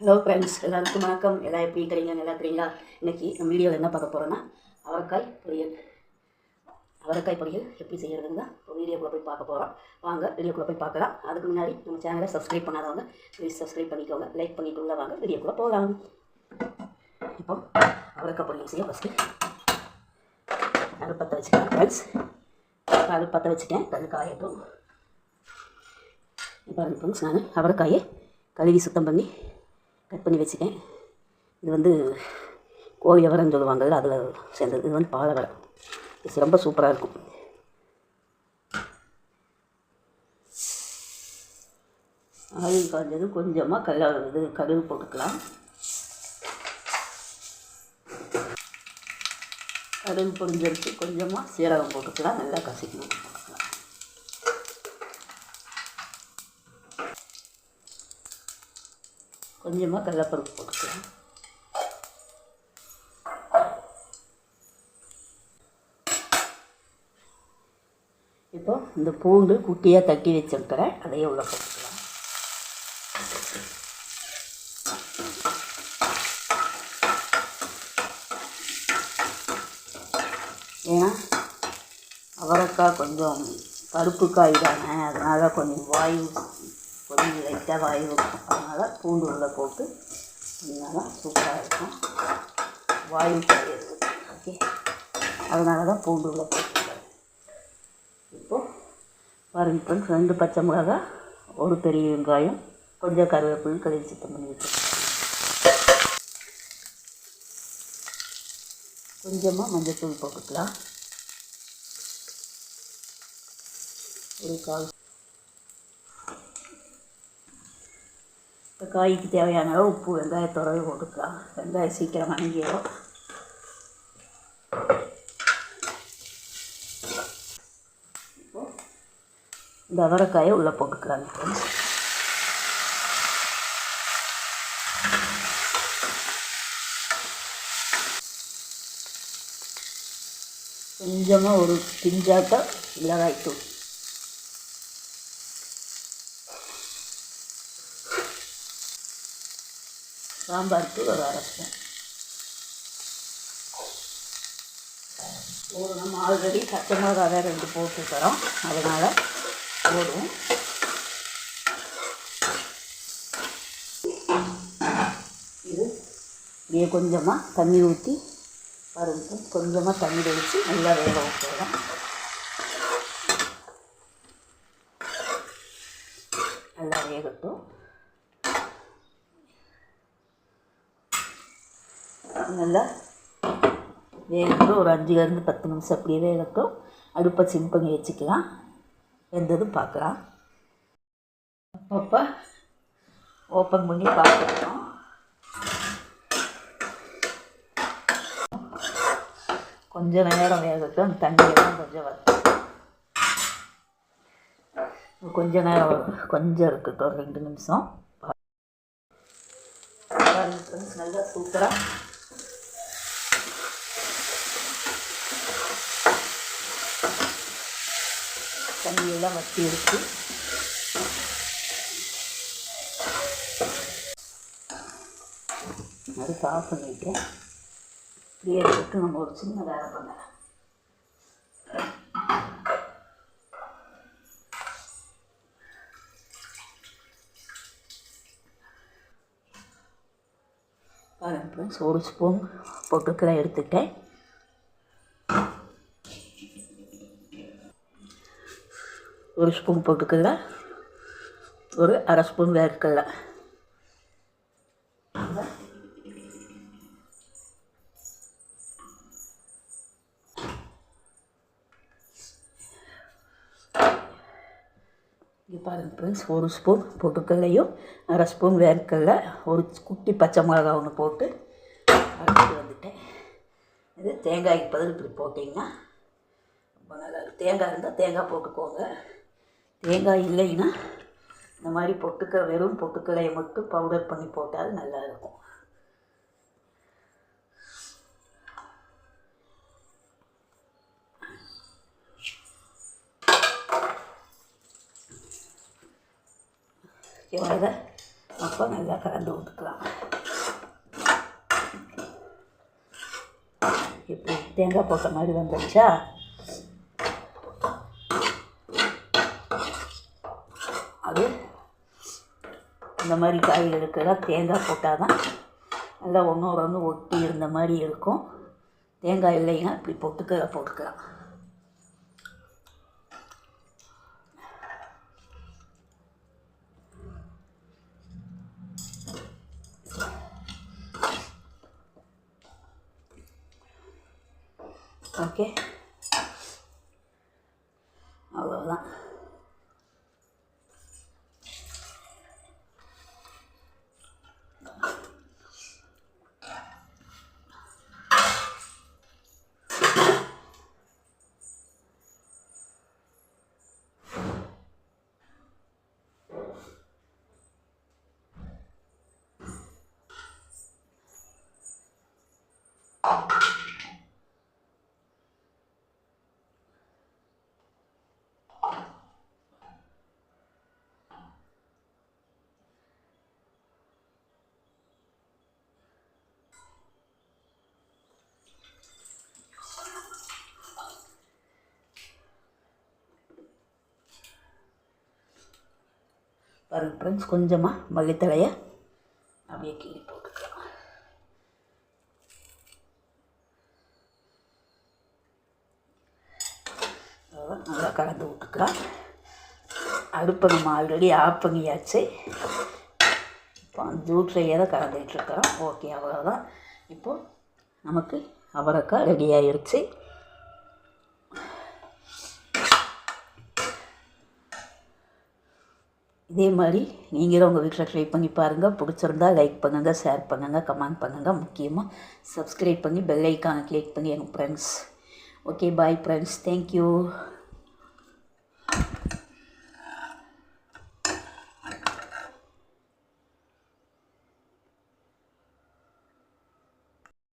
Hello friends எல்லாருக்கும் வணக்கம். எல்லாம் எப்படி இருக்கிறீங்க? நல்லா இருக்கிறீங்களா? இன்றைக்கி நம்ம வீடியோவில் என்ன பார்க்க போகிறோன்னா அவரைக்காய் பொரியல். அவரைக்காய் பொரியல் எப்படி செய்கிறதுங்க ஒரு வீடியோக்குள்ளே போய் பார்க்க போகிறோம் வாங்க வீடியோக்குள்ளே போய் பார்க்கலாம். அதுக்கு முன்னாடி நம்ம சேனலை சப்ஸ்கிரைப் பண்ணாதவங்க ப்ளீஸ் சப்ஸ்கிரைப் பண்ணிக்கோங்க. லைக் பண்ணிட்டு உள்ள வாங்க வீடியோக்குள்ளே போகலாம். இப்போ அவரைக்காய் பொரியல் செய்ய ஃபஸ்ட்டு அடுப்பத்தை வச்சுக்கலாம் ஃப்ரெண்ட்ஸ் அடுப்பத்தை வச்சுட்டேன். கல் காயட்டும். ஃப்ரெண்ட்ஸ் நான் அவரைக்காயை கழுவி சுத்தம் பண்ணி கட் பண்ணி வச்சுக்கேன் இது வந்து கோழி அவரைன்னு சொல்லுவாங்கல்ல அதில் சேர்ந்தது. இது வந்து பாலவரை இது ரொம்ப சூப்பராக இருக்கும். ஆயில் காய்ஞ்சது கொஞ்சமாக கல்ல இது கடுகு போட்டுக்கலாம். கடுகு பொரிஞ்செடுத்து கொஞ்சமாக சீரகம் போட்டுக்கலாம். நல்லா கசிக்கணும் கொஞ்சமாக கடலப்பருப்பு போட்டுக்கலாம். இப்போ இந்த பூண்டு குட்டியாக தட்டி வச்சிருக்கிறேன். அதையே உள்ள போட்டுக்கலாம். ஏன்னா அவரைக்காய் கொஞ்சம் பருப்பு காய் தானே அதனால் கொஞ்சம் வாயு கொஞ்சம் லைட்டாக வாயு இருக்கும் அதனால் பூண்டு உள்ள போட்டு நல்லா சூப்பராக இருக்கும். வாயு காய் ஓகே அதனால தான் பூண்டு உள்ள போட்டுருக்கேன். இப்போது பாருங்க ஃப்ரெண்ட்ஸ் ரெண்டு பச்சை மிளகா ஒரு பெரிய வெங்காயம் கொஞ்சம் கருவேப்பிலும் கழுவி சுத்தம் பண்ணி வச்சுருக்கேன். கொஞ்சமாக மஞ்சள் தூள் போட்டுக்கலாம். ஒரு கால் இப்போ காய்க்கு தேவையான அளவு உப்பு வெங்காயத்தோடவே போட்டுக்கலாம் வெங்காயம் சீக்கிரம் வணங்கிடும் இந்த அவரைக்காயை உள்ளே போட்டுக்கலாங்க கொஞ்சமாக ஒரு பிஞ்சாட்ட மிளகாய்த்தூள் சாம்பாருக்கு ஒரு அரை ஸ்பூன். ஒரு நம்ம ஆல்ரெடி பச்சை மிளகா வேறு ரெண்டு போட்டுக்கிறோம். அதனால் போடுவோம். இது இப்படியே கொஞ்சமாக தண்ணி ஊற்றி பாருங்க கொஞ்சமாக தண்ணி தெளித்து நல்லா வேக வைக்கிறோம் நல்லா வேகட்டும். நல்லா வேகட்டும் ஒரு அஞ்சுலேருந்து பத்து நிமிஷம் அப்படியே வேகட்டும். அடுப்பை சிம் பண்ணி வச்சுக்கலாம். வெந்ததும் பார்க்கலாம். அப்பப்போ ஓப்பன் பண்ணி பார்த்துக்கலாம். கொஞ்சம் நேரம் வேகட்டும். தண்ணியெல்லாம் கொஞ்சம் வரும். கொஞ்ச நேரம் கொஞ்சம் இருக்கட்டும். ஒரு ரெண்டு நிமிஷம். நல்லா சூப்பராக தண்ணியெல்லாம் வற்றி இருக்கு அது ஆஃப் பண்ணிட்டேன் இப்படியே எடுத்து நம்ம ஒரு சின்ன வேலை பண்ணலாம். பாருங்க ஃப்ரெண்ட்ஸ் ஒரு ஸ்பூன் பொட்டுக்கடலை எடுத்துக்கிட்டேன். ஒரு ஸ்பூன் போட்டுக்கல ஒரு அரை ஸ்பூன் வேர்க்கடலை இங்கே ஃப்ரெண்ட்ஸ் ஒரு ஸ்பூன் பொட்டுக்கல்லையும் அரை ஸ்பூன் வேர்க்கடலை ஒரு குட்டி பச்சை மிளகா ஒன்று போட்டு அரைச்சி வந்துட்டேன். இது தேங்காய்க்கு பதில் இப்படி போட்டிங்கன்னா ரொம்ப நல்லா தேங்காய் இருந்தால் தேங்காய் போட்டுக்கோங்க. தேங்காய் இல்லைன்னா இந்த மாதிரி பொட்டுக்க வெறும் பொட்டுக்கலையை மட்டும் பவுடர் பண்ணி போட்டால் நல்லா இருக்கும். இதை? அப்போ நல்லா கலந்து விட்டுக்கலாம் இப்போ தேங்காய் போட்ட மாதிரி வந்துடுச்சா அது இந்த மாதிரி காய்களுக்கெல்லாம் தேங்காய் போட்டால் தான் நல்லா ஒன்றோட ஒன்று ஒட்டி இருந்த மாதிரி இருக்கும். தேங்காய் இல்லைன்னா இப்படி பொட்டுக்கடலை போட்டுக்கலாம். ஓகே அவ்வளோதான் பாருங்க ஃப்ரெண்ட்ஸ் கொஞ்சமாக மல்லித்தழையை அப்படியே கீழே போட்டுக்கலாம். நல்லா கலந்து விட்டுக்கலாம். அடுப்பை நம்ம ஆல்ரெடி ஆஃப் பண்ணியாச்சு. இப்போ ஜூட்லையே தான் கலந்துகிட்ருக்கிறோம் ஓகே அவ்வளோதான் இப்போது நமக்கு அவரைக்காய் ரெடி ஆயிடுச்சு இதே மாதிரி நீங்களும் உங்கள் வீட்டில் ட்ரை பண்ணி பாருங்கள் பிடிச்சிருந்தா லைக் பண்ணுங்கள் ஷேர் பண்ணுங்கள் கமெண்ட் பண்ணுங்கள் முக்கியமாக சப்ஸ்கிரைப் பண்ணி பெல் ஐக்கானை கிளிக் பண்ணி எங்கள் friends okay bye friends thank you